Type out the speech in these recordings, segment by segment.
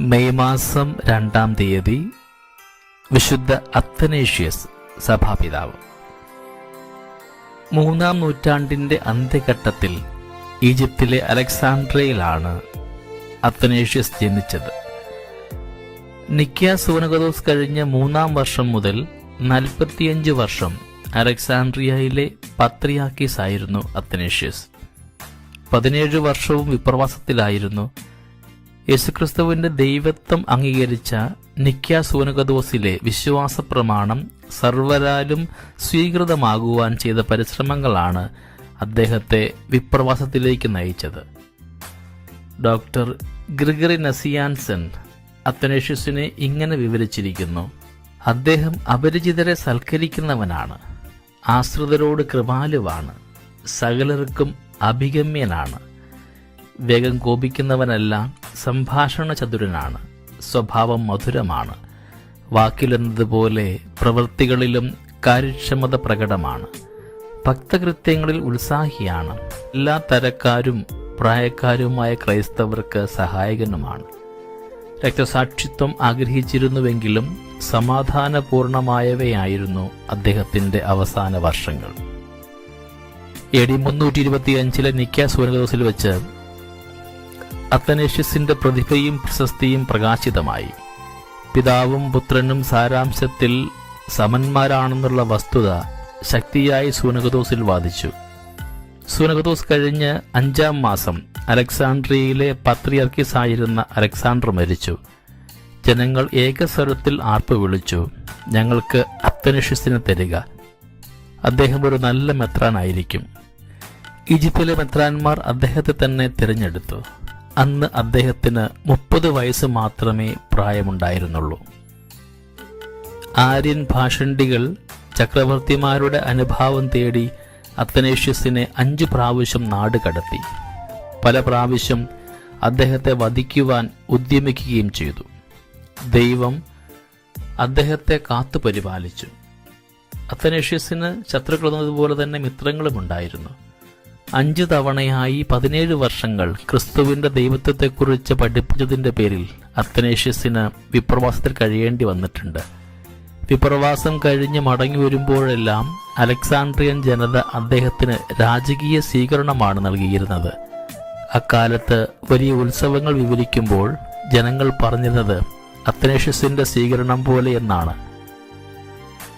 May മാസം രണ്ടാം തീയതി വിശുദ്ധ അത്തനേഷ്യസ് സഭാപിതാവ്. മൂന്നാം നൂറ്റാണ്ടിന്റെ അന്ത്യഘട്ടത്തിൽ ഈജിപ്തിലെ അലക്സാണ്ട്രയിലാണ് അത്തനേഷ്യസ് ജനിച്ചത്. നിക്കിയ സുവനകദോസ് കഴിഞ്ഞ മൂന്നാം വർഷം മുതൽ നാൽപ്പത്തിയഞ്ച് വർഷം അലക്സാണ്ട്രിയയിലെ പത്രിയാക്കീസ് ആയിരുന്നു അത്തനേഷ്യസ് പതിനേഴ് വർഷവും വിപ്രവാസത്തിലായിരുന്നു യേശുക്രിസ്തുവിന്റെ ദൈവത്വം അംഗീകരിച്ച നിക്യ സൂനകദോസിലെ വിശ്വാസ പ്രമാണം സർവരാലും സ്വീകൃതമാകുവാൻ ചെയ്ത പരിശ്രമങ്ങളാണ് അദ്ദേഹത്തെ വിപ്രവാസത്തിലേക്ക് നയിച്ചത്. ഡോക്ടർ ഗ്രിഗറി നസിയാൻസൺ അത്തനേഷ്യസിനെ ഇങ്ങനെ വിവരിച്ചിരിക്കുന്നു അദ്ദേഹം അപരിചിതരെ സൽക്കരിക്കുന്നവനാണ് ആശ്രിതരോട് കൃപാലുവാണ് സകലർക്കും അഭിഗമ്യനാണ്. വേഗം കോപിക്കുന്നവനല്ല സംഭാഷണ ചതുരനാണ് സ്വഭാവം മധുരമാണ്. വാക്കിലെന്നതുപോലെ പ്രവൃത്തികളിലും കാര്യക്ഷമത പ്രകടമാണ് ഭക്തകൃത്യങ്ങളിൽ ഉത്സാഹിയാണ്. എല്ലാ തരക്കാരും പ്രായക്കാരുമായ ക്രൈസ്തവർക്ക് സഹായകനുമാണ്. രക്തസാക്ഷിത്വം ആഗ്രഹിച്ചിരുന്നുവെങ്കിലും സമാധാനപൂർണമായവയായിരുന്നു അദ്ദേഹത്തിന്റെ അവസാന വർഷങ്ങൾ. എ ഡി മുന്നൂറ്റി ഇരുപത്തിയഞ്ചിലെ നിക്ക സൂര്യദോസിൽ വെച്ച് അത്തനേഷ്യസിന്റെ പ്രതിഭയും പ്രശസ്തിയും പ്രകാശിതമായി. പിതാവും പുത്രനും സാരാംശത്തിൽ സമന്മാരാണെന്നുള്ള വസ്തുത ശക്തിയായി സൂനകദോസിൽ വാദിച്ചു. സൂനകദോസ് കഴിഞ്ഞ് അഞ്ചാം മാസം അലക്സാണ്ട്രിയയിലെ പത്രിയർക്കിസ് ആയിരുന്ന അലക്സാണ്ടർ മരിച്ചു. ജനങ്ങൾ ഏകസ്വരത്തിൽ ആർപ്പ് വിളിച്ചു ഞങ്ങൾക്ക് അത്തനുഷ്യസിനെ തരിക. അദ്ദേഹം ഒരു നല്ല മെത്രാനായിരിക്കും. ഈജിപ്തിലെ മെത്രാന്മാർ അദ്ദേഹത്തെ തന്നെ തിരഞ്ഞെടുത്തു. അന്ന് അദ്ദേഹത്തിന് മുപ്പത് വയസ്സ് മാത്രമേ പ്രായമുണ്ടായിരുന്നുള്ളൂ. ആര്യൻ ഭാഷണ്ടികൾ ചക്രവർത്തിമാരുടെ അനുഭാവം തേടി അത്തനേഷ്യസിനെ അഞ്ച് പ്രാവശ്യം നാട് കടത്തി. പല പ്രാവശ്യം അദ്ദേഹത്തെ വധിക്കുവാൻ ഉദ്യമിക്കുകയും ചെയ്തു. ദൈവം അദ്ദേഹത്തെ കാത്തു പരിപാലിച്ചു അത്തനേഷ്യസിന് ശത്രുക്കളെന്നതുപോലെ തന്നെ മിത്രങ്ങളുമുണ്ടായിരുന്നു. അഞ്ചു തവണയായി പതിനേഴ് വർഷങ്ങൾ ക്രിസ്തുവിന്റെ ദൈവത്വത്തെക്കുറിച്ച് പഠിപ്പിച്ചതിന്റെ പേരിൽ അത്തനേഷ്യസിന് വിപ്രവാസത്തിൽ കഴിയേണ്ടി വന്നിട്ടുണ്ട്. വിപ്രവാസം കഴിഞ്ഞ് മടങ്ങി വരുമ്പോഴെല്ലാം അലക്സാണ്ട്രിയൻ ജനത അദ്ദേഹത്തിന് രാജകീയ സ്വീകരണമാണ് നൽകിയിരുന്നത്. അക്കാലത്ത് വലിയ ഉത്സവങ്ങൾ വിവരിക്കുമ്പോൾ ജനങ്ങൾ പറഞ്ഞിരുന്നത് അത്തനേഷ്യസിന്റെ സ്വീകരണം പോലെ എന്നാണ്.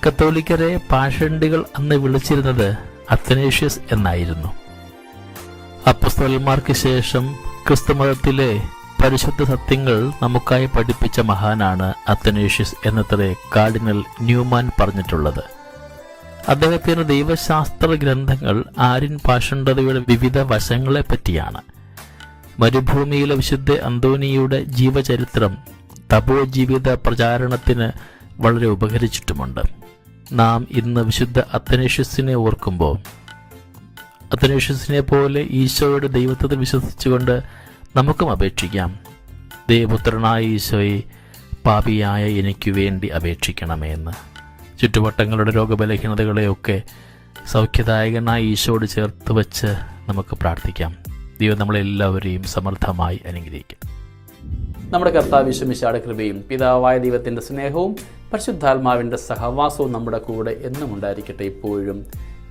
കത്തോലിക്കരെ പാഷണ്ടികൾ അന്ന് വിളിച്ചിരുന്നത് അത്തനേഷ്യസ് എന്നായിരുന്നു. അപ്പസ്തലന്മാർക്ക് ശേഷം ക്രിസ്തുമതത്തിലെ പരിശുദ്ധ സത്യങ്ങൾ നമുക്കായി പഠിപ്പിച്ച മഹാനാണ് അത്തനേഷ്യസ് എന്നത്രേ കാർഡിനൽ ന്യൂമാൻ പറഞ്ഞിട്ടുള്ളത്. അദ്ദേഹത്തിന്റെ ദൈവശാസ്ത്ര ഗ്രന്ഥങ്ങൾ ആര്യൻ പാഷണ്ഡതയുടെ വിവിധ വശങ്ങളെ പറ്റിയാണ്. മരുഭൂമിയിലെ വിശുദ്ധ അന്തോനിയുടെ ജീവചരിത്രം തപോ ജീവിത പ്രചാരണത്തിന് വളരെ ഉപകരിച്ചിട്ടുമുണ്ട്. നാം ഇന്ന് വിശുദ്ധ അത്തനേഷ്യസിനെ ഓർക്കുമ്പോൾ അത്തനേഷ്യസിനെ പോലെ ഈശോയുടെ ദൈവത്വത്തിൽ വിശ്വസിച്ചുകൊണ്ട് നമുക്കും അപേക്ഷിക്കാം. ദൈവപുത്രനായ ഈശോയെ പാപിയായ എനിക്ക് വേണ്ടി അപേക്ഷിക്കണമേ എന്ന് ചുറ്റുവട്ടങ്ങളുടെ രോഗബലഹീനതകളെയൊക്കെ സൗഖ്യദായകനായ ഈശോയോട് ചേർത്ത് വച്ച് നമുക്ക് പ്രാർത്ഥിക്കാം. ദൈവം നമ്മളെല്ലാവരെയും സമർത്ഥമായി അനുഗ്രഹിക്കും. നമ്മുടെ കർത്താവ് കൃപയും പിതാവായ ദൈവത്തിന്റെ സ്നേഹവും പരിശുദ്ധാത്മാവിന്റെ സഹവാസവും നമ്മുടെ കൂടെ എന്നും ഉണ്ടായിരിക്കട്ടെ ഇപ്പോഴും.